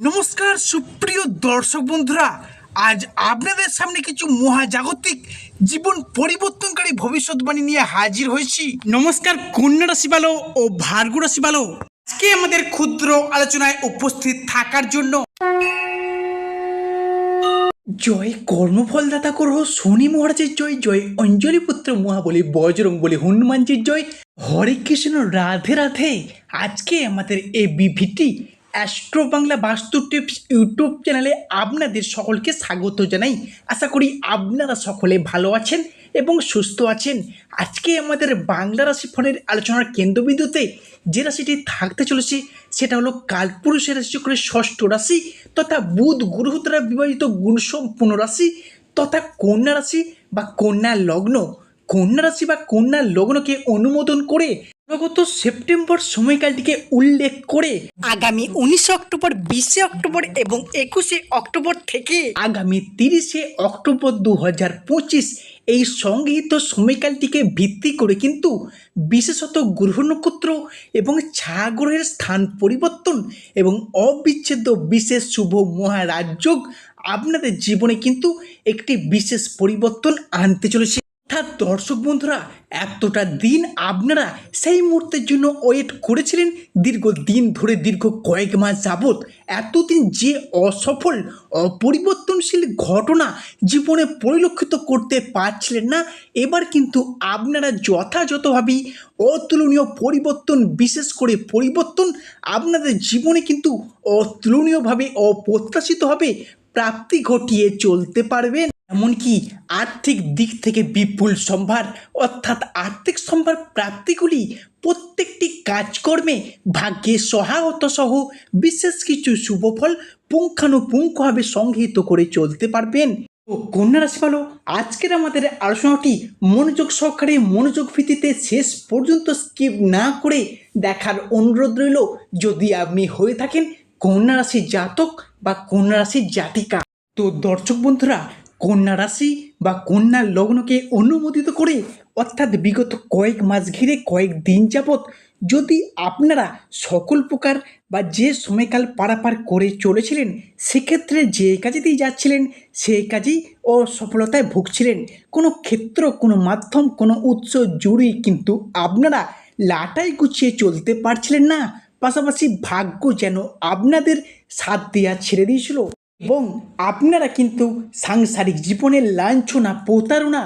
নমস্কার, সুপ্রিয় দর্শক বন্ধুরা, আজ আপনাদের সামনে কিছু মহাজাগতিক জীবন পরিবর্তনকারী ভবিষ্যৎবাণী নিয়ে হাজির হয়েছি। নমস্কার কন্যা রাশি ভালো ও ভার্গ রাশি ভালো আজকে আমাদের ক্ষুদ্র আলোচনায় উপস্থিত থাকার জন্য জয় কর্মফলদাতা করহ শনি মহারাজের জয় জয় অঞ্জলি পুত্র মহাবলী বজরং বলি হনুমানজির জয়। হরে কৃষ্ণ, রাধে রাধে। আজকে আমাদের এই বিভিটি অ্যাস্ট্রো বাংলা বাস্তু টিপস ইউটিউব চ্যানেলে আপনাদের সকলকে স্বাগত জানাই। আশা করি আপনারা সকলে ভালো আছেন এবং সুস্থ আছেন। আজকে আমাদের বাংলা রাশি ফোনের আলোচনার কেন্দ্রবিন্দুতে যে রাশিটি থাকতে চলেছে, সেটা হলো কালপুরুষের রাশি করে ষষ্ঠ রাশি তথা বুধ গ্রহ দ্বারা বিবাহিত গুণসম্পূর্ণ রাশি তথা কন্যা রাশি বা কন্যা লগ্ন। কন্যা রাশি বা কন্যা লগ্নকে অনুমোদন করে গত সেপ্টেম্বর সময়কালটিকে উল্লেখ করে আগামী উনিশে অক্টোবর বিশে অক্টোবর এবং একুশে অক্টোবর থেকে আগামী তিরিশে অক্টোবর দু হাজার পঁচিশ এই সংগৃহীত সময়কালটিকে ভিত্তি করে কিন্তু বিশেষত গ্রহ নক্ষত্র এবং ছাগ্রহের স্থান পরিবর্তন এবং অবিচ্ছেদ্য বিশেষ শুভ মহারাজযোগ আপনাদের জীবনে কিন্তু একটি বিশেষ পরিবর্তন আনতে চলেছে। অর্থাৎ দর্শক বন্ধুরা, এতটা দিন আপনারা সেই মুহূর্তের জন্য ওয়েট করেছিলেন? দীর্ঘ দিন ধরে, দীর্ঘ কয়েক মাস যাবৎ এতদিন যে অসফল, অপরিবর্তনশীল ঘটনা জীবনে পরিলক্ষিত করতে পারছিলেন না, এবার কিন্তু আপনারা যথাযথভাবেই অতুলনীয় পরিবর্তন, বিশেষ করে পরিবর্তন আপনাদের জীবনে কিন্তু অতুলনীয়ভাবে, অপ্রত্যাশিতভাবে প্রাপ্তি ঘটিয়ে চলতে পারবেন। এমনকি আর্থিক দিক থেকে বিপুল সম্ভার, অর্থাৎ আর্থিক সম্ভার প্রাপ্তিগুলি প্রত্যেকটি কাজকর্মে ভাগ্যের সহায়তা সহ বিশেষ কিছু শুভফল পুঙ্খানুপুঙ্খভাবে সংগৃহীত করে চলতে পারবেন। ও কন্যা রাশি ভালো আজকের আমাদের আলোচনাটি মনোযোগ সহকারে মনোযোগ ভিত্তিতে শেষ পর্যন্ত স্কিপ না করে দেখার অনুরোধ রইল, যদি আপনি হয়ে থাকেন কন্যা রাশি জাতক বা কন্যা রাশির জাতিকা। তো দর্শক বন্ধুরা কন্যা রাশি বা কন্যা লগ্নকে অনুমোদিত করে, অর্থাৎ বিগত কয়েক মাস ঘিরে কয়েক দিন যাবৎ যদি আপনারা সকল প্রকার বা যে সময়কাল পারাপার করে চলেছিলেন, সেক্ষেত্রে যে কাজেতেই যাচ্ছিলেন সেই কাজেই অসফলতায় ভুগছিলেন। কোনো ক্ষেত্র, কোনো মাধ্যম, কোনো উৎস জুড়েই কিন্তু আপনারা লাটাই গুছিয়ে চলতে পারছিলেন না। পাশাপাশি ভাগ্য যেন আপনাদের সাথ দেওয়া ছেড়ে দিয়েছিল। এবং আপনারা কিন্তু সাংসারিক জীবনের লাঞ্ছনা, প্রতারণা,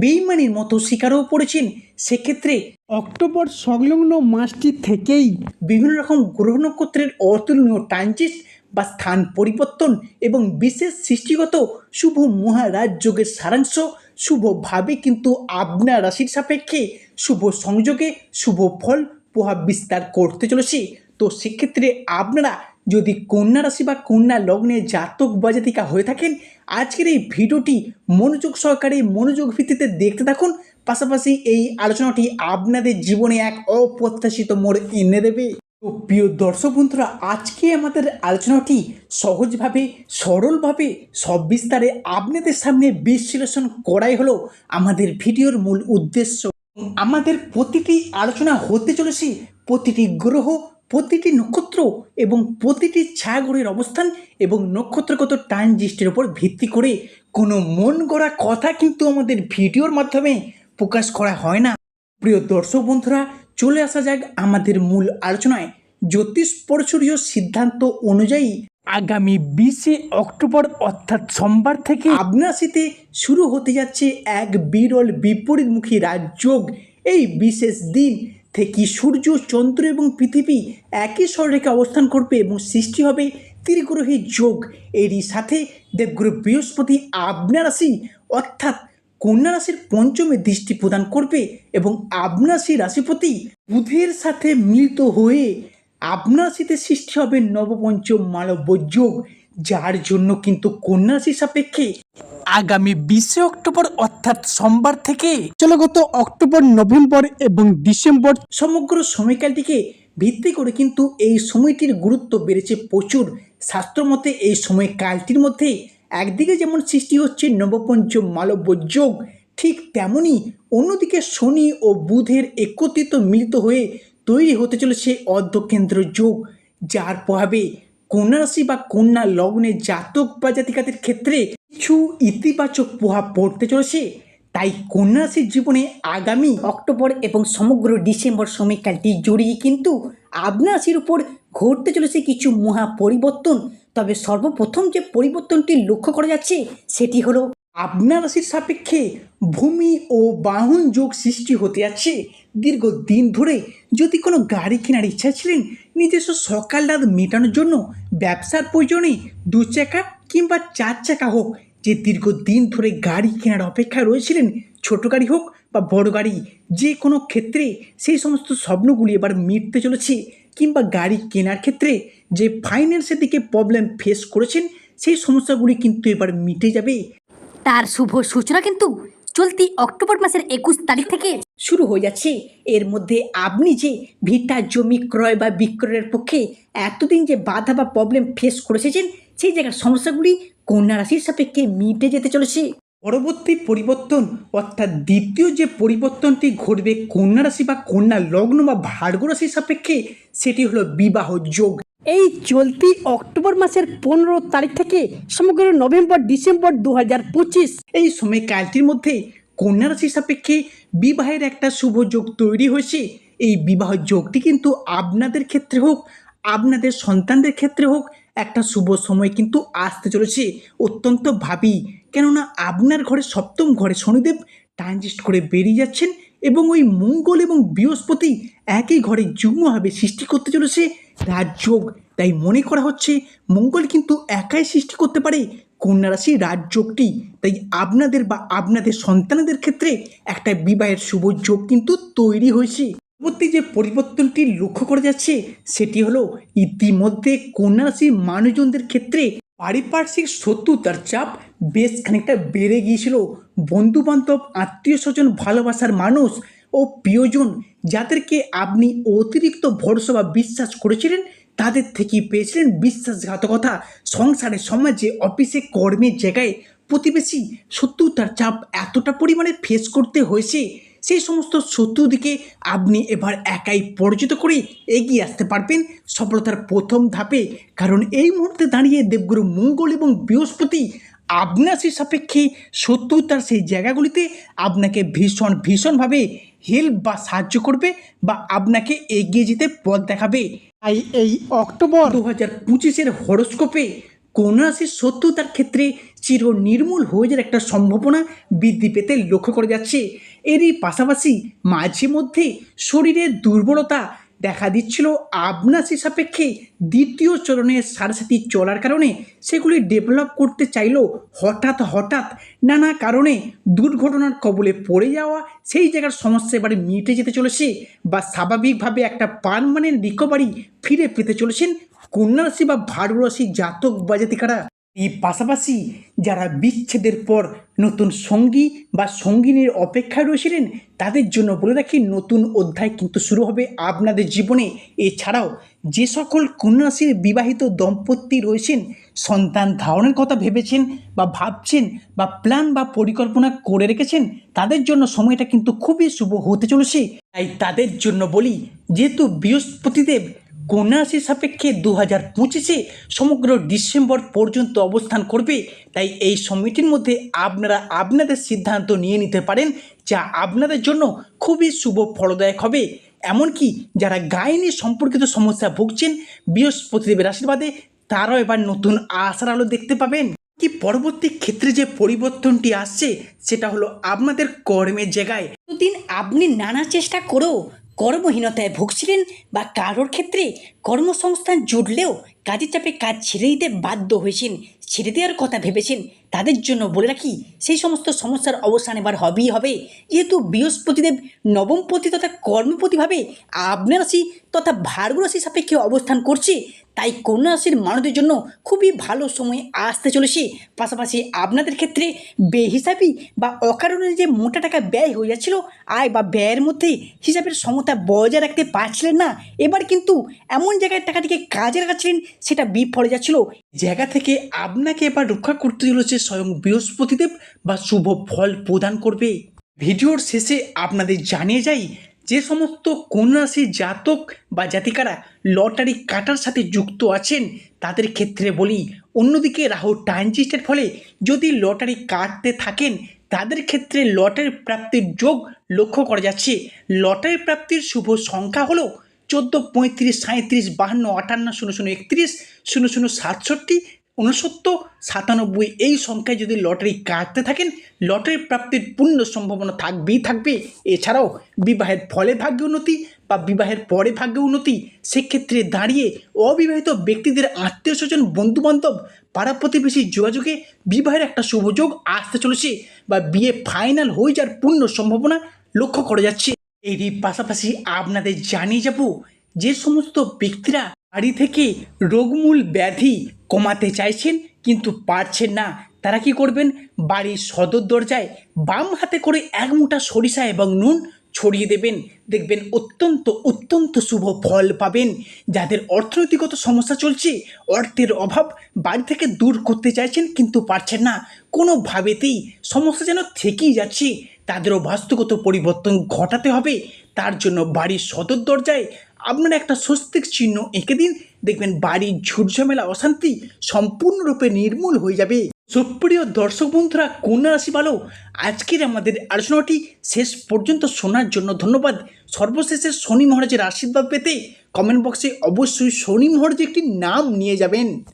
বেইমানির মতো শিকারও পড়েছেন। সেক্ষেত্রে অক্টোবর সংলগ্ন মাসটি থেকেই বিভিন্ন রকম গ্রহ নক্ষত্রের অতুলনীয় ট্রানজিট বা স্থান পরিবর্তন এবং বিশেষ সৃষ্টিগত শুভ মহারাজ যোগের সারাংশ শুভভাবে কিন্তু আপনার রাশির সাপেক্ষে শুভ সংযোগে শুভ ফল প্রভাব বিস্তার করতে চলেছে। তো সেক্ষেত্রে আপনারা যদি কন্যা রাশি বা কন্যা লগ্নে জাতক বা জাতিকা হয়ে থাকেন, আজকের এই ভিডিওটি মনোযোগ সহকারে মনোযোগ ভিত্তিতে দেখতে থাকুন। পাশাপাশি এই আলোচনাটি আপনাদের জীবনে এক অপ্রত্যাশিত মোড় এনে দেবে। তো প্রিয় দর্শক বন্ধুরা, আজকে আমাদের আলোচনাটি সহজভাবে, সরলভাবে সব বিস্তারে আপনাদের সামনে বিশ্লেষণ করাই হলো আমাদের ভিডিওর মূল উদ্দেশ্য। আমাদের প্রতিটি আলোচনা হতে চলেছে প্রতিটি গ্রহ প্রতিটি নক্ষত্র এবং প্রতিটি ছায়াগ্রহের অবস্থান এবং নক্ষত্রগত ট্রানজিস্টের উপর ভিত্তি করে কোনো মন গড়া কথা কিন্তু আমাদের ভিডিওর মাধ্যমে প্রকাশ করা হয় না। প্রিয় দর্শক বন্ধুরা, চলে আসা যাক আমাদের মূল আলোচনায়। জ্যোতিষ সিদ্ধান্ত অনুযায়ী আগামী বিশে অক্টোবর অর্থাৎ সোমবার থেকে আবনাসিতে শুরু হতে যাচ্ছে এক বিরল বিপরীতমুখী রাজযোগ। এই বিশেষ দিন থেকে সূর্য, চন্দ্র এবং পৃথিবী একই স্বররেখে অবস্থান করবে এবং সৃষ্টি হবে ত্রিগ্রহী যোগ। এরই সাথে দেবগুরু বৃহস্পতি আবনা রাশি অর্থাৎ কন্যা রাশির পঞ্চমে দৃষ্টি প্রদান করবে এবং আবনা রাশি রাশিপতি বুধের সাথে মিলিত হয়ে আবনা রাশিতে সৃষ্টি হবে নবপঞ্চম মালব্য যোগ। যার জন্য কিন্তু কন্যা রাশির সাপেক্ষে আগামী বিশে অক্টোবর অর্থাৎ সোমবার থেকে চলে গত অক্টোবর নভেম্বর এবং ডিসেম্বর সমগ্র সময়কালটিকে ভিত্তি করে কিন্তু এই সময়টির গুরুত্ব বেড়েছে প্রচুর। শাস্ত্রমতে এই সময়কালটির মধ্যে একদিকে যেমন সৃষ্টি হচ্ছে নবপঞ্চম মালব্য যোগ ঠিক তেমনই অন্যদিকে শনি ও বুধের একত্রিত মিলিত হয়ে তৈরি হতে চলেছে অর্ধকেন্দ্র যোগ যার প্রভাবে কন্যা রাশি বা কন্যা লগ্নে জাতক বা জাতিকাদের ক্ষেত্রে কিছু ইতিবাচক প্রভাব পড়তে চলেছে। তাই কন্যা রাশির জীবনে আগামী অক্টোবর এবং সমগ্র ডিসেম্বর সময়কালটি জড়িয়ে কিন্তু আপনার রাশির উপর ঘটতে চলেছে কিছু মহা পরিবর্তন তবে সর্বপ্রথম যে পরিবর্তনটি লক্ষ্য করা যাচ্ছে সেটি হলো আপনার রাশির সাপেক্ষে ভূমি ও বাহন যোগ সৃষ্টি হতে যাচ্ছে। দীর্ঘ দিন ধরে যদি কোনো গাড়ি কেনার ইচ্ছা ছিলেন নিজস্ব সকাল রাত মেটানোর জন্য ব্যবসার প্রয়োজনে দু চাকা কিংবা চার চাকা হোক, যে দীর্ঘ দিন ধরে গাড়ি কেনার অপেক্ষায় রয়েছিলেন ছোট গাড়ি হোক বা বড় গাড়ি, যে কোনো ক্ষেত্রে সেই সমস্ত স্বপ্নগুলি এবার মিটতে চলেছে কিংবা গাড়ি কেনার ক্ষেত্রে যে ফাইন্যান্সের দিকে প্রবলেম ফেস করেছেন, সেই সমস্যাগুলি কিন্তু এবার মিটে যাবে। তার শুভ সূচনা কিন্তু চলতি অক্টোবর মাসের একুশ তারিখ থেকে শুরু হয়ে যাচ্ছে। এর মধ্যে আপনি যে ভিটা জমি ক্রয় বা বিক্রয়ের পক্ষে এতদিন যে বাধা বা প্রবলেম ফেস করে এসেছেন সেই জায়গার সমস্যাগুলি কন্যা রাশির সাপেক্ষে মিটে যেতে চলেছে? পরবর্তী পরিবর্তন অর্থাৎ দ্বিতীয় যে পরিবর্তনটি ঘটবে কন্যা রাশি বা কন্যা লগ্ন বা ভার্গ রাশির সাপেক্ষে সেটি হলো বিবাহ যোগ। এই চলতি অক্টোবর মাসের পনেরো তারিখ থেকে সমগ্র নভেম্বর ডিসেম্বর দু হাজার পঁচিশ। এই সময়কালটির মধ্যে কন্যা রাশির সাপেক্ষে বিবাহের একটা শুভ যোগ তৈরি হয়েছে। এই বিবাহ যোগটি কিন্তু আপনাদের ক্ষেত্রে হোক, আপনাদের সন্তানদের ক্ষেত্রে হোক, একটা শুভ সময় কিন্তু আসতে চলেছে অত্যন্ত ভাবি। কেননা আপনার ঘরে সপ্তম ঘরে শনিদেব ট্রানজিস্ট করে বেরিয়ে যাচ্ছেন এবং ওই মঙ্গল এবং বৃহস্পতি একই ঘরে যুগ্মভাবে সৃষ্টি করতে চলেছে। রাজযোগ তাই মনে করা হচ্ছে মঙ্গল কিন্তু একাই সৃষ্টি করতে পারে। কন্যা রাশি রাজযোগটি, তাই আপনাদের বা আপনাদের সন্তানদের ক্ষেত্রে একটা বিবাহের শুভ যোগ কিন্তু তৈরি হয়েছে। পরবর্তী যে পরিবর্তনটি লক্ষ্য করা যাচ্ছে, সেটি হলো ইতিমধ্যে কন্যা রাশির মানুষজনদের ক্ষেত্রে পারিপার্শ্বিক শত্রুতার চাপ বেশ খানিকটা বেড়ে গিয়েছিল। বন্ধু বান্ধব আত্মীয় স্বজন ভালোবাসার মানুষ ও প্রিয়জন, যাদেরকে আপনি অতিরিক্ত ভরসা বা বিশ্বাস করেছিলেন তাদের থেকেই পেয়েছিলেন বিশ্বাসঘাতকতা। সংসারে সমাজে অফিসে কর্মের জায়গায় প্রতিবেশী শত্রুতার চাপ এতটা পরিমাণে ফেস করতে হয়েছে, সেই সমস্ত শত্রুদিকে আপনি এবার একাই পরিচিত করে এগিয়ে আসতে পারবেন সফলতার প্রথম ধাপে। কারণ এই মুহূর্তে দাঁড়িয়ে দেবগুরু মঙ্গল এবং বৃহস্পতি আপনার সেই সাপেক্ষে শত্রুতার সেই জায়গাগুলিতে আপনাকে ভীষণ ভীষণভাবে হেল্প বা সাহায্য করবে বা আপনাকে এগিয়ে যেতে পথ দেখাবে। তাই এই অক্টোবর দু হাজার পঁচিশের হরস্কোপে কোন রাশির শত্রুতার ক্ষেত্রে চির নির্মূল হয়ে যাওয়ার একটা সম্ভাবনা বৃদ্ধি পেতে লক্ষ্য করা যাচ্ছে। এরই পাশাপাশি মাঝে মধ্যে শরীরের দুর্বলতা দেখা দিচ্ছিল আপনাসি সাপেক্ষে দ্বিতীয় চরণের সাথে সাথে চলার কারণে সেগুলি ডেভেলপ করতে চাইলেও হঠাৎ হঠাৎ। নানা কারণে দুর্ঘটনার কবলে পড়ে যাওয়া, সেই জায়গার সমস্যা এবারে মিটে যেতে চলেছে বা স্বাভাবিকভাবে একটা পারমানেন্ট রিকভারি ফিরে পেতে চলেছেন কন্যা রাশি বা ভারু রাশি জাতক বা জাতিকারা। এই পাশাপাশি যারা বিচ্ছেদের পর নতুন সঙ্গী বা সঙ্গিনীর অপেক্ষায় রয়েছিলেন, তাদের জন্য বলে রাখি নতুন অধ্যায় কিন্তু শুরু হবে আপনাদের জীবনে। এছাড়াও যে সকল কন্যা রাশির বিবাহিত দম্পতি রয়েছেন, সন্তান ধারণের কথা ভেবেছেন বা ভাবছেন বা প্ল্যান বা পরিকল্পনা করে রেখেছেন, তাদের জন্য সময়টা কিন্তু খুবই শুভ হতে চলেছে। তাই তাদের জন্য বলি, যেহেতু বৃহস্পতিদেব কন্যা সাপেক্ষে দু হাজার পঁচিশে সমগ্র ডিসেম্বর পর্যন্ত অবস্থান করবে। তাই এই সময়টির মধ্যে আপনারা আপনাদের সিদ্ধান্ত নিয়ে নিতে পারেন, যা আপনাদের জন্য খুবই শুভ ফলদায়ক হবে। এমনকি যারা গায়নী সম্পর্কিত সমস্যা ভুগছেন, বৃহস্পতিদেবের আশীর্বাদে তারাও এবার নতুন আশার আলো দেখতে পাবেন। কি পরবর্তী ক্ষেত্রে যে পরিবর্তনটি আসছে, সেটা হলো আপনাদের কর্মের জায়গায়। এতদিন আপনি নানা চেষ্টা করেও কর্মহীনতায় ভুগছিলেন বা কারোর ক্ষেত্রে কর্মসংস্থান জুটলেও কাজের চাপে কাজ ছেড়ে দিতে বাধ্য হয়েছেন, ছেড়ে দেওয়ার কথা ভেবেছেন, তাদের জন্য বলে রাখি সেই সমস্ত সমস্যার অবসান এবার হবেই হবে। যেহেতু বৃহস্পতিদেব নবমপতি তথা কর্মপতিভাবে আপনার তথা ভার্গ রাশি সাপেক্ষে অবস্থান করছে তাই কন্যা রাশির মানুষদের জন্য খুবই ভালো সময় আসতে চলেছে। পাশাপাশি আপনাদের ক্ষেত্রে বেহিসাবি বা অকারণে যে মোটা টাকা ব্যয় হয়ে যাচ্ছিল, আয় বা ব্যয়ের মধ্যে হিসাবের সমতা বজায় রাখতে পারছিলেন না। এবার কিন্তু এমন জায়গায় টাকাটিকে কাজে লাগাচ্ছিলেন, সেটা বিফলে যাচ্ছিল। জায়গা থেকে আপনাকে এবার রক্ষা করতে চলেছে স্বয়ং বৃহস্পতিদেব বা শুভ ফল প্রদান করবে। ভিডিওর শেষে আপনাদের জানিয়ে যাই যে সমস্ত কন্যা রাশির জাতক বা জাতিকারা লটারি কাটার সাথে যুক্ত আছেন, তাদের ক্ষেত্রে বলি, অন্যদিকে রাহু ট্রানজিস্টের ফলে যদি লটারি কাটতে থাকেন, তাদের ক্ষেত্রে লটারি প্রাপ্তির যোগ লক্ষ্য করা যাচ্ছে। লটারি প্রাপ্তির শুভ সংখ্যা হলো চোদ্দ পঁয়ত্রিশ সাঁত্রিশ বাহান্ন আটান্ন শূন্য শূন্য একত্রিশ শূন্য শূন্য সাতষট্টি উনসত্তর সাতানব্বই এই সংখ্যায় যদি লটারি কাটতে থাকেন, লটারি প্রাপ্তির পূর্ণ সম্ভাবনা থাকবেই থাকবে। এছাড়াও বিবাহের ফলে ভাগ্য উন্নতি বা বিবাহের পরে ভাগ্য উন্নতি, সেক্ষেত্রে দাঁড়িয়ে অবিবাহিত ব্যক্তিদের আত্মীয় স্বজন বন্ধুবান্ধব পাড়া প্রতিবেশীর যোগাযোগে বিবাহের একটা শুভযোগ আসতে চলেছে বা বিয়ে ফাইনাল হয়ে যাওয়ার পূর্ণ সম্ভাবনা লক্ষ্য করা যাচ্ছে। এরই পাশাপাশি আপনাদের জানিয়ে যাব, যে সমস্ত ব্যক্তিরা বাড়ি থেকে রোগমূল ব্যাধি কমাতে চাইছেন, কিন্তু পারছেন না। তারা কি করবেন? বাড়ির সদর দরজায় বাম হাতে করে এক মুঠা সরিষা এবং নুন ছড়িয়ে দেবেন। দেখবেন অত্যন্ত অত্যন্ত শুভ ফল পাবেন। যাদের অর্থনৈতিকগত সমস্যা চলছে, অর্থের অভাব বাড়ি থেকে দূর করতে চাইছেন, কিন্তু পারছেন না। কোনোভাবেতেই সমস্যা যেন থেকেই যাচ্ছে। তাদেরও বাস্তুগত পরিবর্তন ঘটাতে হবে। তার জন্য বাড়ির সদর দরজায় আপনারা একটা স্বস্তিক চিহ্ন এঁকে দিন। দেখবেন বাড়ির ঝুটঝামেলা, অশান্তি সম্পূর্ণরূপে নির্মূল হয়ে যাবে। সুপ্রিয় দর্শক বন্ধুরা, কোন রাশি ভালো? আজকের আমাদের আলোচনাটি শেষ পর্যন্ত শোনার জন্য ধন্যবাদ। সর্বশেষে শনি মহারাজের আশীর্বাদ পেতে কমেন্ট বক্সে অবশ্যই শনি মহারাজ একটি নাম নিয়ে যাবেন।